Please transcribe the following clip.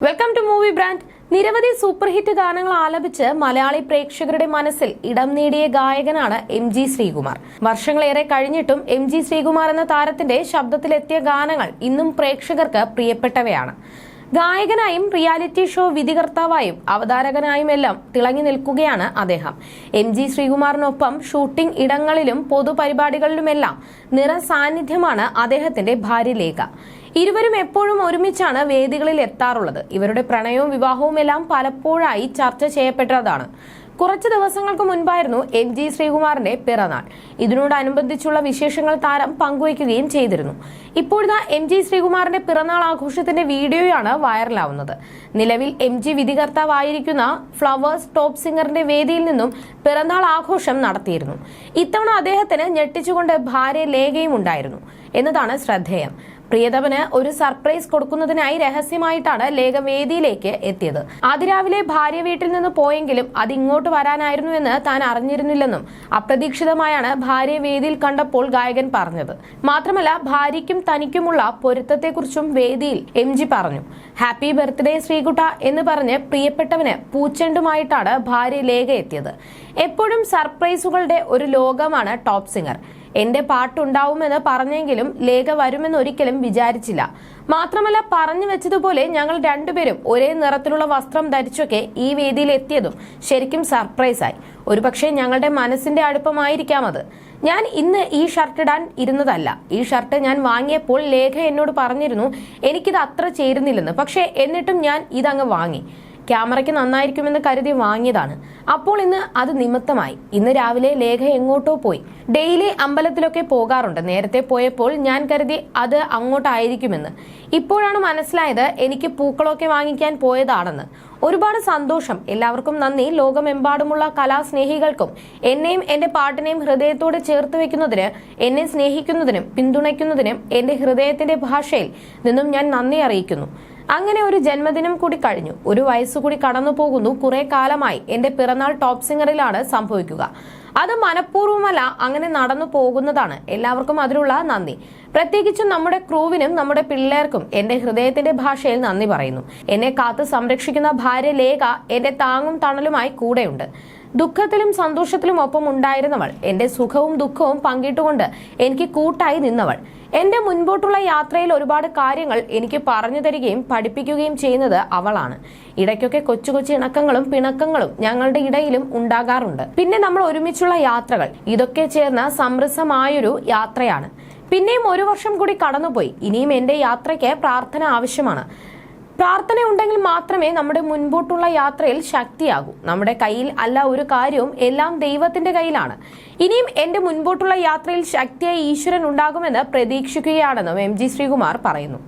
Welcome to movie brand നിരവധി super hit ഗാനങ്ങൾ ആലപിച്ച് മലയാളി പ്രേക്ഷകരുടെ മനസ്സിൽ ഇടം നേടിയ ഗായകനാണ് എം ജി ശ്രീകുമാർ. വർഷങ്ങളേറെ കഴിഞ്ഞിട്ടും എം ജി ശ്രീകുമാർ എന്ന താരത്തിന്റെ ശബ്ദത്തിലെത്തിയ ഗാനങ്ങൾ ഇന്നും പ്രേക്ഷകർക്ക് പ്രിയപ്പെട്ടവയാണ്. ഗായകനായും റിയാലിറ്റി ഷോ വിധികർത്താവായും അവതാരകനായും എല്ലാം തിളങ്ങി നിൽക്കുകയാണ് അദ്ദേഹം. എം ജി ശ്രീകുമാറിനൊപ്പം ഷൂട്ടിംഗ് ഇടങ്ങളിലും പൊതുപരിപാടികളിലുമെല്ലാം നിറ സാന്നിധ്യമാണ് അദ്ദേഹത്തിന്റെ ഭാര്യ ലേഖ. ഇരുവരും എപ്പോഴും ഒരുമിച്ചാണ് വേദികളിൽ എത്താറുള്ളത്. ഇവരുടെ പ്രണയവും വിവാഹവും എല്ലാം പലപ്പോഴായി ചർച്ച ചെയ്യപ്പെട്ടതാണ്. കുറച്ച് ദിവസങ്ങൾക്ക് മുൻപായിരുന്നു എം ജി ശ്രീകുമാറിന്റെ പിറന്നാൾ. ഇതിനോടനുബന്ധിച്ചുള്ള വിശേഷങ്ങൾ താരം പങ്കുവയ്ക്കുകയും ചെയ്തിരുന്നു. ഇപ്പോഴിതാ എം ജി ശ്രീകുമാറിന്റെ പിറന്നാൾ ആഘോഷത്തിന്റെ വീഡിയോയാണ് വൈറലാവുന്നത്. നിലവിൽ എം ജി വിധികർത്താവായിരിക്കുന്ന ഫ്ലവേഴ്സ് ടോപ്പ് സിംഗറിന്റെ വേദിയിൽ നിന്നും പിറന്നാൾ ആഘോഷം നടത്തിയിരുന്നു. ഇത്തവണ അദ്ദേഹത്തിന് ഞെട്ടിച്ചുകൊണ്ട് ഭാര്യ ലേഖയും ഉണ്ടായിരുന്നു. എന്നതാണ് ശ്രദ്ധേയം. പ്രിയതമന് ഒരു സർപ്രൈസ് കൊടുക്കുന്നതിനായി രഹസ്യമായിട്ടാണ് ലേഖ വേദിയിലേക്ക് എത്തിയത്. അതിരാവിലെ ഭാര്യ വീട്ടിൽ നിന്ന് പോയെങ്കിലും അത് ഇങ്ങോട്ട് വരാനായിരുന്നുവെന്ന് താൻ അറിഞ്ഞിരുന്നില്ലെന്നും അപ്രതീക്ഷിതമായാണ് ഭാര്യ വേദിയിൽ കണ്ടപ്പോൾ ഗായകൻ പറഞ്ഞത്. മാത്രമല്ല ഭാര്യയ്ക്കും തനിക്കുമുള്ള പൊരുത്തത്തെക്കുറിച്ചും വേദിയിൽ എം ജി പറഞ്ഞു. ഹാപ്പി ബർത്ത്ഡേ ശ്രീകുട്ട എന്ന് പറഞ്ഞ് പ്രിയപ്പെട്ടവന് പൂച്ചെണ്ടുമായിട്ടാണ് ഭാര്യ ലേഖ എത്തിയത്. എപ്പോഴും സർപ്രൈസുകളുടെ ഒരു ലോകമാണ് ടോപ് സിംഗർ. എന്റെ പാട്ടുണ്ടാവുമെന്ന് പറഞ്ഞെങ്കിലും ലേഖ വരുമെന്ന് ഒരിക്കലും വിചാരിച്ചില്ല. മാത്രമല്ല പറഞ്ഞു വെച്ചതുപോലെ ഞങ്ങൾ രണ്ടുപേരും ഒരേ നിറത്തിലുള്ള വസ്ത്രം ധരിച്ചൊക്കെ ഈ വേദിയിൽ എത്തിയതും ശരിക്കും സർപ്രൈസായി ഒരുപക്ഷെ ഞങ്ങളുടെ മനസ്സിന്റെ അടുപ്പമായിരിക്കാം അത്. ഞാൻ ഇന്ന് ഈ ഷർട്ട് ഇടാൻ ഇരുന്നതല്ല. ഈ ഷർട്ട് ഞാൻ വാങ്ങിയപ്പോൾ ലേഖ എന്നോട് പറഞ്ഞിരുന്നു എനിക്കിത് അത്ര ചേരുന്നില്ലെന്ന്. പക്ഷേ എന്നിട്ടും ഞാൻ ഇതങ്ങ് വാങ്ങി. ക്യാമറയ്ക്ക് നന്നായിരിക്കുമെന്ന് കരുതി വാങ്ങിയതാണ്. അപ്പോൾ ഇന്ന് അത് നിമിത്തമായി. ഇന്ന് രാവിലെ ലേഖ എങ്ങോട്ടോ പോയി. ഡെയിലി അമ്പലത്തിലൊക്കെ പോകാറുണ്ട്. നേരത്തെ പോയപ്പോൾ ഞാൻ കരുതി അത് അങ്ങോട്ടായിരിക്കുമെന്ന്. ഇപ്പോഴാണ് മനസ്സിലായത് എനിക്ക് പൂക്കളൊക്കെ വാങ്ങിക്കാൻ പോയതാണെന്ന്. ഒരുപാട് സന്തോഷം. എല്ലാവർക്കും നന്ദി. ലോകമെമ്പാടുമുള്ള കലാസ്നേഹികൾക്കും എന്നെയും എന്റെ പാട്ടിനെയും ഹൃദയത്തോട് ചേർത്ത് വെക്കുന്നതിന് എന്നെ സ്നേഹിക്കുന്നതിനും പിന്തുണയ്ക്കുന്നതിനും എന്റെ ഹൃദയത്തിന്റെ ഭാഷയിൽ നിന്നും ഞാൻ നന്ദി അറിയിക്കുന്നു. അങ്ങനെ ഒരു ജന്മദിനം കൂടി കഴിഞ്ഞു. ഒരു വയസ്സു കൂടി കടന്നു പോകുന്നു. കുറെ കാലമായി എന്റെ പിറന്നാൾ ടോപ്പ് സിംഗറിലാണ് സംഭവിക്കുക. അത് മനഃപൂർവമല്ല അങ്ങനെ നടന്നു പോകുന്നതാണ്. എല്ലാവർക്കും അതിനുള്ള നന്ദി. പ്രത്യേകിച്ചും നമ്മുടെ ക്രൂവിനും നമ്മുടെ പിള്ളേർക്കും എന്റെ ഹൃദയത്തിന്റെ ഭാഷയിൽ നന്ദി പറയുന്നു. എന്നെ കാത്തു സംരക്ഷിക്കുന്ന ഭാര്യ ലേഖ എന്റെ താങ്ങും തണലുമായി കൂടെയുണ്ട്. ദുഃഖത്തിലും സന്തോഷത്തിലും ഒപ്പം ഉണ്ടായിരുന്നവൾ. എന്റെ സുഖവും ദുഃഖവും പങ്കിട്ടുകൊണ്ട് എനിക്ക് കൂട്ടായി നിന്നവൾ. എന്റെ മുൻപോട്ടുള്ള യാത്രയിൽ ഒരുപാട് കാര്യങ്ങൾ എനിക്ക് പറഞ്ഞു തരികയും പഠിപ്പിക്കുകയും ചെയ്യുന്നത് അവളാണ്. ഇടയ്ക്കൊക്കെ കൊച്ചു കൊച്ചു ഇണക്കങ്ങളും പിണക്കങ്ങളും ഞങ്ങളുടെ ഇടയിലും ഉണ്ടാകാറുണ്ട്. പിന്നെ നമ്മൾ ഒരുമിച്ചുള്ള യാത്രകൾ. ഇതൊക്കെ ചേർന്ന സമൃദ്ധമായൊരു യാത്രയാണ്. പിന്നെയും ഒരു വർഷം കൂടി കടന്നുപോയി. ഇനിയും എന്റെ യാത്രയ്ക്ക് പ്രാർത്ഥന ആവശ്യമാണ്. പ്രാർത്ഥന ഉണ്ടെങ്കിൽ മാത്രമേ നമ്മുടെ മുൻപോട്ടുള്ള യാത്രയിൽ ശക്തിയാകൂ. നമ്മുടെ കയ്യിൽ അല്ല ഒരു കാര്യവും എല്ലാം ദൈവത്തിന്റെ കയ്യിലാണ്. ഇനിയും എന്റെ മുൻപോട്ടുള്ള യാത്രയിൽ ശക്തിയായി ഈശ്വരൻ ഉണ്ടാകുമെന്ന് പ്രതീക്ഷിക്കുകയാണെന്നും എം ജി ശ്രീകുമാർ പറയുന്നു.